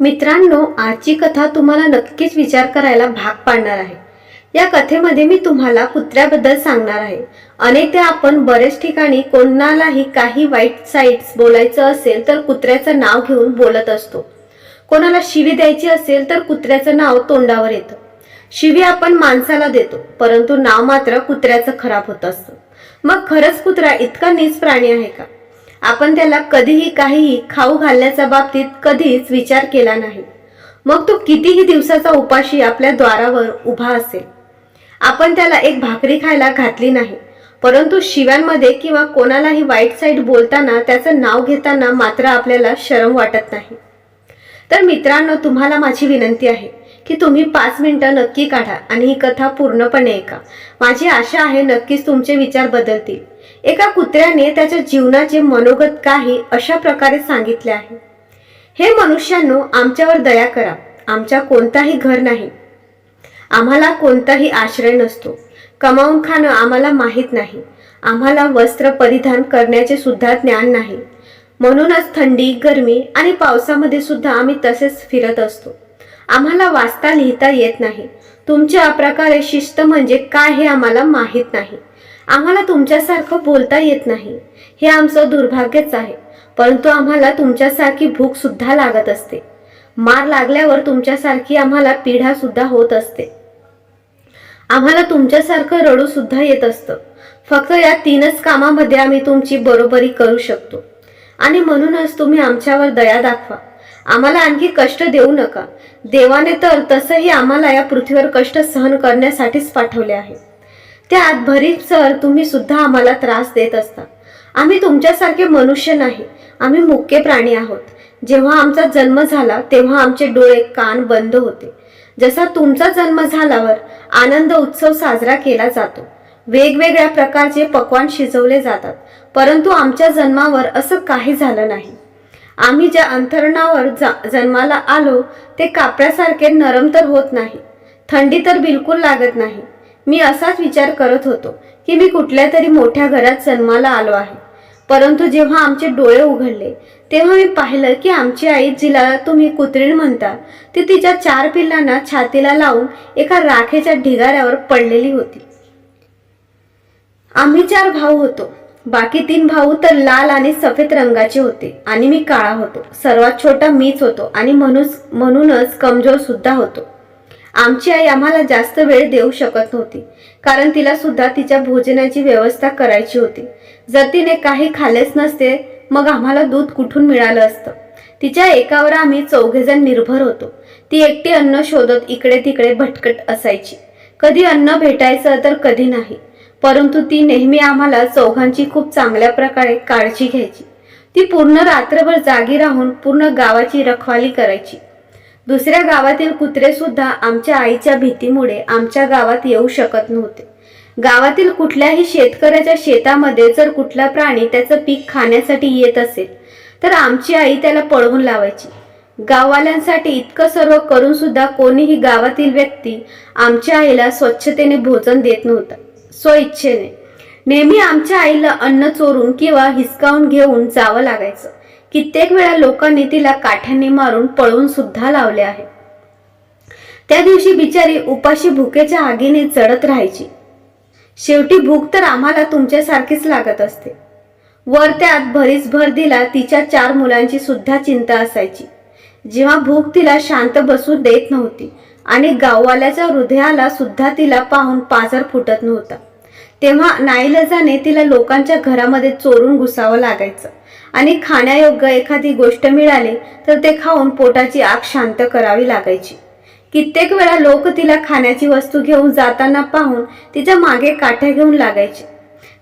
मित्रांनो आजची कथा तुम्हाला नक्कीच विचार करायला भाग पाडणार आहे. या कथेमध्ये मी तुम्हाला कुत्र्याबद्दल सांगणार आहे. अनेकदा आपण बरेच ठिकाणी कोणालाही काही वाईट साईट्स बोलायचं असेल तर कुत्र्याचं नाव घेऊन बोलत असतो. कोणाला शिवी द्यायची असेल तर कुत्र्याचं नाव तोंडावर येतं. शिवी आपण माणसाला देतो परंतु नाव मात्र कुत्र्याचं खराब होत असतं. मग खरंच कुत्रा इतका नीच प्राणी आहे का? आपण त्याला कधीही काहीही खाऊ घालण्याच्या बाबतीत कधीच विचार केला नाही. मग तो कितीही दिवसाचा उपाशी आपल्या द्वारावर उभा असेल. आपण त्याला एक भाकरी खायला घातली नाही परंतु शिव्यांमध्ये किंवा कोणालाही वाईट साईड बोलताना त्याचं नाव घेताना मात्र आपल्याला शरम वाटत नाही. तर मित्रांनो तुम्हाला माझी विनंती आहे की तुम्ही पाच मिनिटं नक्की काढा आणि ही कथा पूर्णपणे ऐका. माझी आशा आहे नक्कीच तुमचे विचार बदलतील. एका कुत्र्याने त्याच्या जीवनाचे मनोगत काही अशा प्रकारे सांगितले आहे. हे मनुष्यांनो आमच्यावर दया करा. आमच्या कोणताही घर नाही. आम्हाला कोणताही आश्रय नसतो. कमावून खाणं आम्हाला माहीत नाही. आम्हाला वस्त्र परिधान करण्याचे सुद्धा ज्ञान नाही. म्हणूनच थंडी गरमी आणि पावसामध्ये सुद्धा आम्ही तसेच फिरत असतो. आम्हाला वाचता लिहिता येत नाही. तुमच्या प्रकारे शिस्त म्हणजे काय हे आम्हाला माहीत नाही. आम्हाला तुमच्यासारखं बोलता येत नाही. हे आमचं दुर्भाग्यच आहे. परंतु आम्हाला तुमच्यासारखी भूक सुद्धा लागत असते. मार लागल्यावर तुमच्यासारखी आम्हाला पिढासुद्धा होत असते. आम्हाला तुमच्यासारखं रडू सुद्धा येत असतं. फक्त या तीनच कामामध्ये आम्ही तुमची बरोबरी करू शकतो. आणि म्हणूनच तुम्ही आमच्यावर दया दाखवा. आम्हाला आणखी कष्ट देऊ नका. देवाने तर तसंही आम्हाला या पृथ्वीवर कष्ट सहन करण्यासाठीच पाठवले आहे. त्यात भरीत सर तुम्ही सुद्धा आम्हाला त्रास देत असता. आम्ही तुमच्यासारखे मनुष्य नाही. आम्ही मुख्य प्राणी आहोत. जेव्हा आमचा जन्म झाला तेव्हा आमचे डोळे कान बंद होते. जसा तुमचा जन्म झाल्यावर आनंद उत्सव साजरा केला जातो. वेगवेगळ्या प्रकारचे पक्वान शिजवले जातात. परंतु आमच्या जन्मावर असं काही झालं नाही. आम्ही ज्या अंथरणावर जा- जन्माला आलो ते कापडासारखे नरम तर होत नाही. थंडी तर बिलकुल लागत नाही. मी असाच विचार करत होतो की मी कुठल्या तरी मोठ्या घरात जन्माला आलो आहे. परंतु जेव्हा आमचे डोळे उघडले तेव्हा मी पाहिलं की आमची आई जिला तुम्ही कुत्रीण म्हणता ती तिच्या चार पिल्लांना छातीला लावून एका राखेच्या ढिगाऱ्यावर पडलेली होती. आम्ही चार भाऊ होतो. बाकी तीन भाऊ तर लाल आणि सफेद रंगाचे होते आणि मी काळा होतो. सर्वात छोटा मीच होतो आणि म्हणूनच म्हणूनच कमजोर सुद्धा होतो. आमची आई आम्हाला जास्त वेळ देऊ शकत नव्हती कारण तिला सुद्धा तिच्या भोजनाची व्यवस्था करायची होती. जर तिने काही खाल्लेच नसते मग आम्हाला दूध कुठून मिळालं असतं? तिच्या एकावर आम्ही चौघेजण निर्भर होतो. ती एकटी अन्न शोधत इकडे तिकडे भटकट असायची. कधी अन्न भेटायचं तर कधी नाही. परंतु ती नेहमी आम्हाला चौघांची खूप चांगल्या प्रकारे काळजी घ्यायची. ती पूर्ण रात्रभर जागी राहून पूर्ण गावाची रखवाली करायची. दुसऱ्या गावातील कुत्रे सुद्धा आमच्या आईच्या भीतीमुळे आमच्या गावात येऊ शकत नव्हते. गावातील कुठल्याही शेतकऱ्याच्या शेतामध्ये जर कुठला प्राणी त्याचं पीक खाण्यासाठी येत असेल तर आमची आई त्याला पळवून लावायची. गाववाल्यांसाठी इतकं सर्व करून सुद्धा कोणीही गावातील व्यक्ती आमच्या आईला स्वच्छतेने भोजन देत नव्हता. स्वइच्छेने नेहमी आमच्या आईला अन्न चोरून किंवा हिसकावून घेऊन जावं लागायचं. कित्येक वेळा लोकांनी तिला काठ्यांनी मारून पळवून सुद्धा लावले आहे. त्या दिवशी बिचारी उपाशी भुकेच्या आगीने चढत राहायची. शेवटी भूक तर आम्हाला तुमच्यासारखीच लागत असते. वर त्यात भरीस भर दिला तिच्या चार मुलांची सुद्धा चिंता असायची. जेव्हा भूक तिला शांत बसू देत नव्हती आणि गाववाल्याच्या हृदयाला सुद्धा तिला पाहून पाजर फुटत नव्हता. तेव्हा नाईलाजाने तिला लोकांच्या घरामध्ये चोरून घुसावं लागायचं. आणि खाण्यायोग्य एखादी गोष्ट मिळाली तर ते खाऊन पोटाची आग शांत करावी लागायची. कित्येक वेळा लोक तिला खाण्याची वस्तू घेऊन जाताना पाहून तिच्यामागे काठ्या घेऊन लागायचे.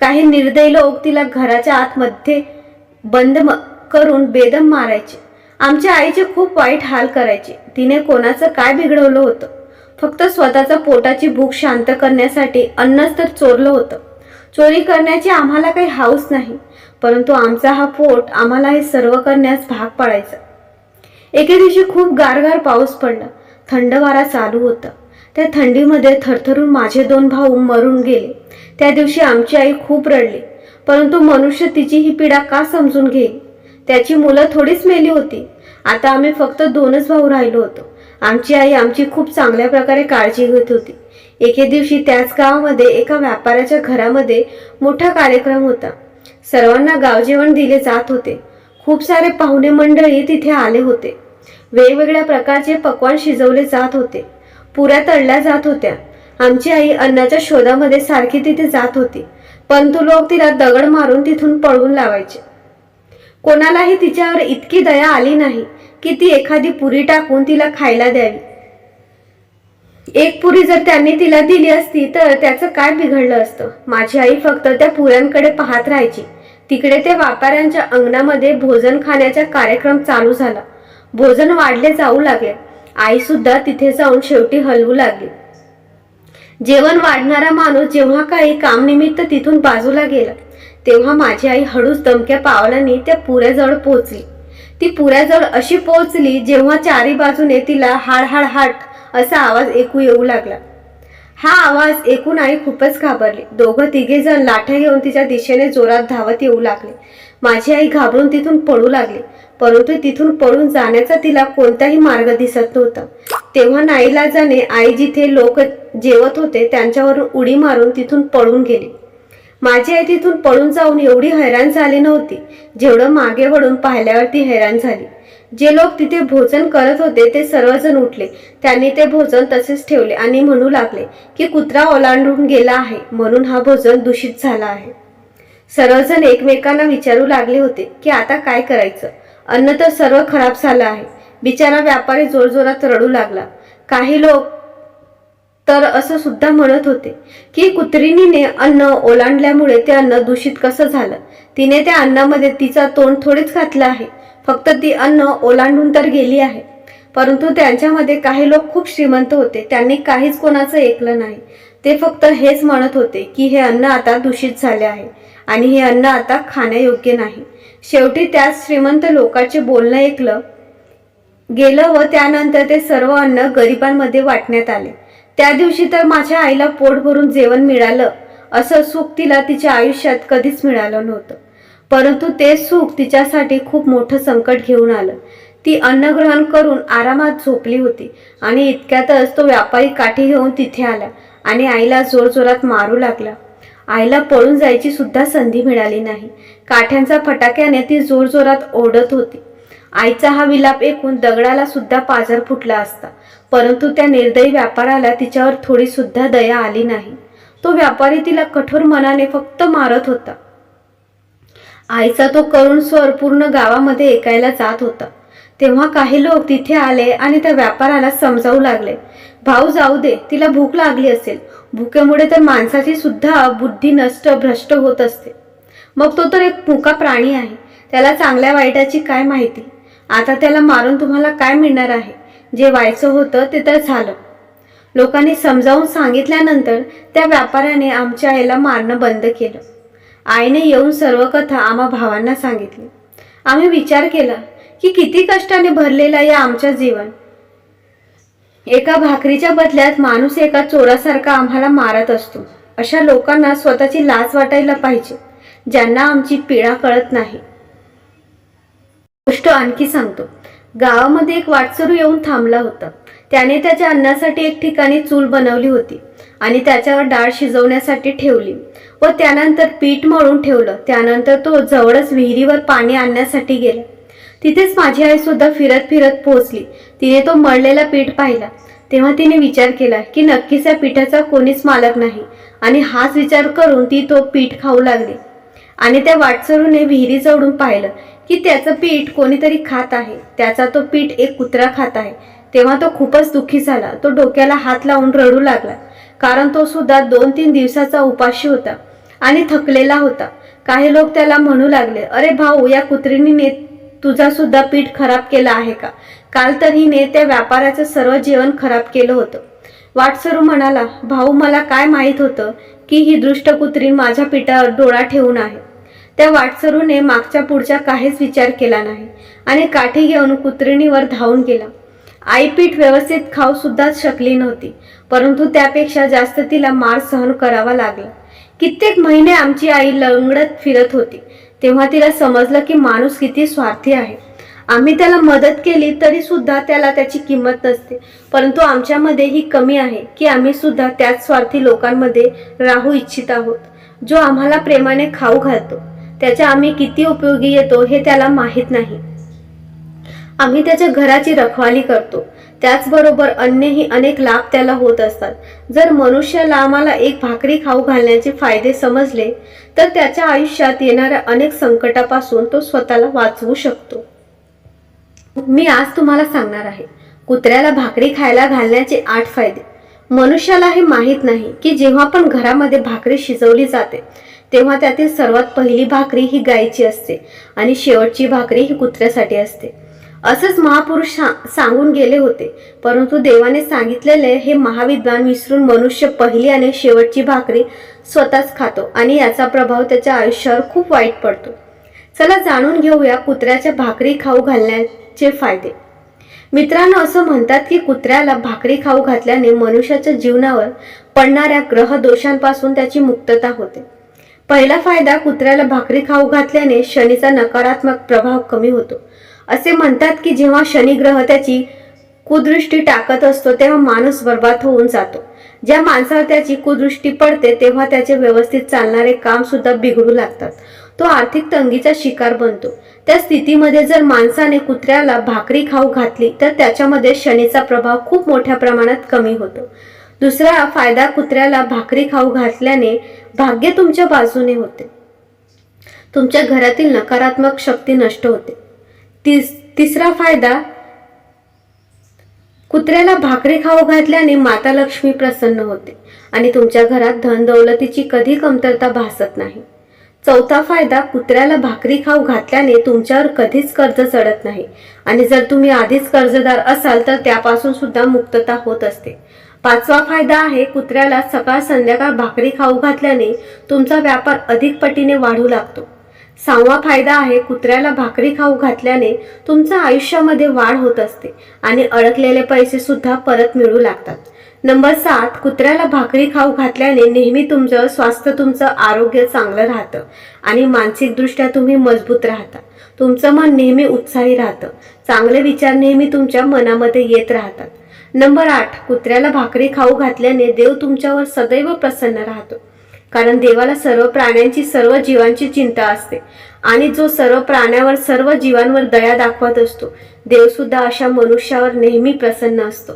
काही निर्दयी लोक तिला घराच्या आतमध्ये बंद म- करून बेदम मारायचे. आमच्या आईचे खूप वाईट हाल करायचे. तिने कोणाचं काय बिघडवलं होतं? फक्त स्वतःचा पोटाची भूक शांत करण्यासाठी अन्नच तर चोरलं होतं. चोरी करण्याची आम्हाला काही हाऊस नाही परंतु आमचा हा पोट आम्हाला हे सर्व करण्यास भाग पाडायचा. एके दिवशी खूप गारगार पाऊस पडला. थंड वारा चालू होता. त्या थंडीमध्ये थरथरून माझे दोन भाऊ मरून गेले. त्या दिवशी आमची आई खूप रडली परंतु मनुष्य तिची ही पीडा का समजून घेईल? त्याची मुलं थोडीच मेली होती. आता आम्ही फक्त दोनच भाऊ राहिलो होतो. आमची आई आमची खूप चांगल्या प्रकारे काळजी घेत होती. एके दिवशी त्याच गावामध्ये एका व्यापाऱ्याच्या घरामध्ये मोठा कार्यक्रम होता. सर्वांना गावजेवण दिले जात होते. खूप सारे पाहुणे मंडळी तिथे आले होते. वेगवेगळ्या प्रकारचे पकवान शिजवले जात होते. पुऱ्या तळल्या जात होत्या. आमची आई अन्नाच्या शोधामध्ये सारखी तिथे जात होती. परंतु लोक तिला दगड मारून तिथून पळवून लावायचे. कोणालाही तिच्यावर इतकी दया आली नाही. की ती एखादी पुरी टाकून तिला खायला द्यावी. एक पुरी जर त्यांनी तिला दिली असती तर त्याचं काय बिघडलं असतं? माझी आई फक्त त्या पुऱ्यांकडे पाहत राहायची. तिकडे ते व्यापाऱ्यांच्या अंगणामध्ये भोजन खाण्याचा कार्यक्रम चालू झाला. भोजन वाढले जाऊ लागले. आई सुद्धा तिथे जाऊन शेवटी हलवू लागली. जेवण वाढणारा माणूस जेव्हा काही कामनिमित्त तिथून बाजूला गेला तेव्हा माझी आई हळूच दमक्या पावलांनी त्या पुऱ्याजवळ पोहोचली. ती पुऱ्याजवळ अशी पोहोचली जेव्हा चारी बाजूने तिला हाड हाड हाट असा आवाज ऐकू येऊ लागला. हा आवाज ऐकून आई खूपच घाबरली. दोघं तिघे जण लाठ्या घेऊन तिच्या दिशेने जोरात धावत येऊ लागले. माझी आई घाबरून तिथून पळू लागली परंतु तिथून पळून जाण्याचा तिला कोणताही मार्ग दिसत नव्हता. तेव्हा नाईलाजाने आई जिथे लोक जेवत होते त्यांच्यावरून उडी मारून तिथून पळून गेली. माझी आई तिथून पळून जाऊन एवढी हैराण झाली नव्हती. जेवढं मागे वळून पाहिल्यावर ती हैराण झाली. जे लोक तिथे भोजन करत होते ते सर्वजण उठले. त्यांनी ते भोजन तसेच ठेवले आणि म्हणू लागले की कुत्रा ओलांडून गेला आहे म्हणून हा भोजन दूषित झाला आहे. सर्वजण एकमेकांना विचारू लागले होते की आता काय करायचं? अन्न तर सर्व खराब झालं आहे. बिचारा व्यापारी जोरजोरात रडू लागला. काही लोक तर असं सुद्धा म्हणत होते की कुत्रिणीने अन्न ओलांडल्यामुळे ते अन्न दूषित कसं झालं? तिने त्या अन्नामध्ये तिचा तोंड थोडीच घातलं आहे. फक्त ती अन्न ओलांडून तर गेली आहे. परंतु त्यांच्यामध्ये काही लोक खूप श्रीमंत होते. त्यांनी काहीच कोणाचं ऐकलं नाही. ते फक्त हेच म्हणत होते की हे अन्न आता दूषित झाले आहे आणि हे अन्न आता खाण्यायोग्य नाही. शेवटी त्याच श्रीमंत लोकांचे बोलणं ऐकलं गेलं व त्यानंतर ते सर्व अन्न गरिबांमध्ये वाटण्यात आले. त्या दिवशी तर माझ्या आईला पोट भरून जेवण मिळालं. असं सुख तिला तिच्या आयुष्यात कधीच मिळालं नव्हतं. परंतु ते सुख तिच्यासाठी खूप मोठं संकट घेऊन आलं. ती अन्न ग्रहण करून आरामात झोपली होती आणि इतक्यातच तो व्यापारी काठी घेऊन तिथे आला आणि आईला जोरजोरात मारू लागला. आईला पळून जायची सुद्धा संधी मिळाली नाही. काठ्यांचा फटाक्याने ती जोरजोरात ओढत होती. आईचा हा विलाप ऐकून दगडाला सुद्धा पाझर फुटला असता. परंतु त्या निर्दयी व्यापाराला तिच्यावर थोडी सुद्धा दया आली नाही. तो व्यापारी तिला कठोर मनाने फक्त मारत होता. आईचा तो करुण स्वर पूर्ण गावामध्ये ऐकायला जात होता. तेव्हा काही लोक तिथे आले आणि त्या व्यापाराला समजावू लागले. भाऊ जाऊ दे तिला भूक लागली असेल. भुकेमुळे तर माणसाची सुद्धा बुद्धी नष्ट भ्रष्ट होत असते. मग तो तर एक मुका प्राणी आहे. त्याला चांगल्या वाईटाची काय माहिती? आता त्याला मारून तुम्हाला काय मिळणार आहे? जे व्हायचं होतं ते तर झालं. लोकांनी समजावून सांगितल्यानंतर त्या व्यापाऱ्याने आमच्या आईला मारणं बंद केलं. आईने येऊन सर्व कथा आम्हा भावांना सांगितली. आम्ही विचार केला की किती कष्टाने भरलेला या आमच्या जीवन. एका भाकरीच्या बदल्यात माणूस एका चोरासारखा आम्हाला मारत असतो. अशा लोकांना स्वतःची लाज वाटायला पाहिजे ज्यांना आमची पीडा कळत नाही. गोष्ट आणखी सांगतो. गावामध्ये एक वाटसरू येऊन थांबला होता. त्याने त्याच्या अन्नासाठी एक ठिकाणी चूल बनवली होती आणि त्याच्यावर डाळ शिजवण्यासाठी ठेवली व त्यानंतर पीठ मळून ठेवलं. त्यानंतर तो जवळच विहिरीवर पाणी आणण्यासाठी गेला. तिथेच माझी आई सुद्धा फिरत फिरत पोहोचली. तिने तो मळलेला पीठ पाहिला. तेव्हा तिने विचार केला की नक्कीच या पिठाचा कोणीच मालक नाही आणि हाच विचार करून ती तो पीठ खाऊ लागली. आणि त्या वाटसरूने विहिरी जवळून पाहिलं की त्याचं पीठ कोणीतरी खात आहे. त्याचा तो पीठ एक कुत्रा खात आहे. तेव्हा तो खूपच दुःखी झाला. तो डोक्याला हात लावून रडू लागला. कारण तो सुद्धा दोन तीन दिवसाचा उपाशी होता आणि थकलेला होता. काही लोक त्याला म्हणू लागले अरे भाऊ या कुत्रीने तुझा सुद्धा पीठ खराब केला आहे का? काल तर हिने त्या व्यापाराचं सर्व जेवण खराब केलं होतं. वाटसरू म्हणाला भाऊ मला काय माहीत होतं की ही दृष्ट कुत्री माझ्या पिठावर डोळा ठेवून आहे. त्या वाटसरूने मागच्या पुढच्या काहीच विचार केला नाही आणि काठी घेऊन कुत्रिणीवर धावून गेला. आई पीठ व्यवस्थित खाऊ सुद्धा शकली नव्हती परंतु त्यापेक्षा जास्त तिला मार सहन करावा लागला. कित्येक महिने आमची आई लंगडत फिरत होती तेव्हा तिला समजलं की माणूस किती स्वार्थी आहे. आम्ही त्याला मदत केली तरी सुद्धा त्याला त्याची किंमत नसते परंतु आमच्यामध्ये ही कमी आहे की आम्ही सुद्धा त्याच स्वार्थी लोकांमध्ये राहू इच्छित आहोत जो आम्हाला प्रेमाने खाऊ घालतो. त्याच्या आम्ही किती उपयोगी येतो हे त्याला माहीत नाही. आम्ही त्याच्या घराची रखवाली करतो. त्याचबरोबर अन्यही अनेक लाभ त्याला होत असतात. जर मनुष्याला आम्हाला एक भाकरी खाऊ घालण्याचे फायदे समजले तर त्याच्या आयुष्यात येणाऱ्या अनेक संकटापासून तो स्वतःला वाचवू शकतो. मी आज तुम्हाला सांगणार आहे कुत्र्याला भाकरी खायला घालण्याचे आठ फायदे. मनुष्याला हे माहीत नाही की जेव्हा पण घरामध्ये भाकरी शिजवली जाते तेव्हा त्यातील सर्वात पहिली भाकरी ही गायची असते आणि शेवटची भाकरी ही कुत्र्यासाठी असते. असंच महापुरुष सांगून गेले होते परंतु देवाने सांगितलेले हे महाविद्वान विसरून मनुष्य पहिली आणि शेवटची भाकरी स्वतःच खातो आणि याचा प्रभाव त्याच्या आयुष्यावर खूप वाईट पडतो. चला जाणून घेऊया कुत्र्याच्या भाकरी खाऊ घालण्याचे फायदे. मित्रांनो असं म्हणतात की कुत्र्याला भाकरी खाऊ घातल्याने मनुष्याच्या जीवनावर पडणाऱ्या ग्रह दोषांपासून त्याची मुक्तता होते. पहिला फायदा कुत्र्याला भाकरी खाऊ घातल्याने शनीचा नकारात्मक प्रभाव कमी होतो. असे म्हणतात की जेव्हा शनी ग्रह त्याची कुदृष्टी टाकत असतो तेव्हा माणूस बर्बाद होऊन जातो. ज्या माणसावर त्याची कुदृष्टी पडते तेव्हा त्याचे व्यवस्थित चालणारे काम सुद्धा बिघडू लागतात. तो आर्थिक तंगीचा शिकार बनतो. त्या स्थितीमध्ये जर माणसाने कुत्र्याला भाकरी खाऊ घातली तर त्याच्यामध्ये शनीचा प्रभाव खूप मोठ्या प्रमाणात कमी होतो. दुसरा फायदा कुत्र्याला भाकरी खाऊ घातल्याने भाग्य तुमच्या बाजूने होते. तुमच्या घरातील नकारात्मक शक्ती नष्ट होते. तिस तिसरा फायदा कुत्र्याला भाकरी खाऊ घातल्याने माता लक्ष्मी प्रसन्न होते आणि तुमच्या घरात धन दौलतीची कधी कमतरता भासत नाही. चौथा फायदा कुत्र्याला भाकरी खाऊ घातल्याने तुमच्यावर कधीच कर्ज चढत नाही आणि जर तुम्ही आधीच कर्जदार असाल तर त्यापासून सुद्धा मुक्तता होत असते. पाचवा फायदा आहे कुत्र्याला सकाळ संध्याकाळ भाकरी खाऊ घातल्याने तुमचा व्यापार अधिक पटीने वाढू लागतो. सहावा फायदा आहे कुत्र्याला भाकरी खाऊ घातल्याने तुमच्या आयुष्यामध्ये वाढ होत असते आणि अडकलेले पैसे सुद्धा परत मिळू लागतात. नंबर सात कुत्र्याला भाकरी खाऊ घातल्याने नेहमी तुमचं स्वास्थ्य तुमचं आरोग्य चांगलं राहतं आणि मानसिकदृष्ट्या तुम्ही मजबूत राहता. तुमचं मन नेहमी उत्साही राहतं. चांगले विचार नेहमी तुमच्या मनामध्ये येत राहतात. नंबर आठ कुत्र्याला भाकरी खाऊ घातल्याने देव तुमच्यावर सदैव प्रसन्न राहतो. कारण देवाला सर्व प्राण्यांची सर्व जीवांची चिंता असते. आणि जो सर्व प्राण्यावर सर्व जीवांवर दया दाखवत असतो देवसुद्धा अशा मनुष्यावर नेहमी प्रसन्न असतो.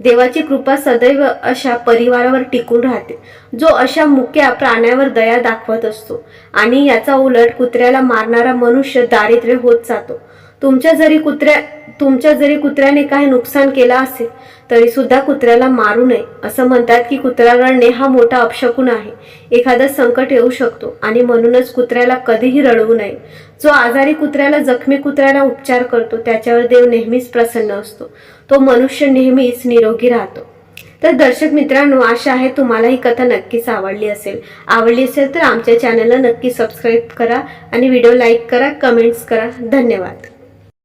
देवाची कृपा सदैव अशा परिवारावर टिकून राहते जो अशा मुक्या प्राण्यावर दया दाखवत असतो. आणि याचा उलट कुत्र्याला मारणारा मनुष्य दारिद्र्य होत जातो. तुमच्या जरी कुत्र्या तुमच्या जरी कुत्र्याने काही नुकसान केलं असेल तरी सुद्धा कुत्र्याला मारू नये असं म्हणतात की कुत्रा रडणे हा मोठा अपशकुन आहे. एखादं संकट येऊ शकतो आणि म्हणूनच कुत्र्याला कधीही रडवू नये. जो आजारी कुत्र्याला जखमी कुत्र्याला उपचार करतो त्याच्यावर देव नेहमीच प्रसन्न असतो. तो मनुष्य नेहमीच निरोगी राहतो. तर दर्शक मित्रांनो आशा आहे तुम्हाला ही कथा नक्कीच आवडली असेल. आवडली असेल तर आमच्या चॅनलला नक्की सबस्क्राईब करा आणि व्हिडिओ लाईक करा कमेंट्स करा. धन्यवाद.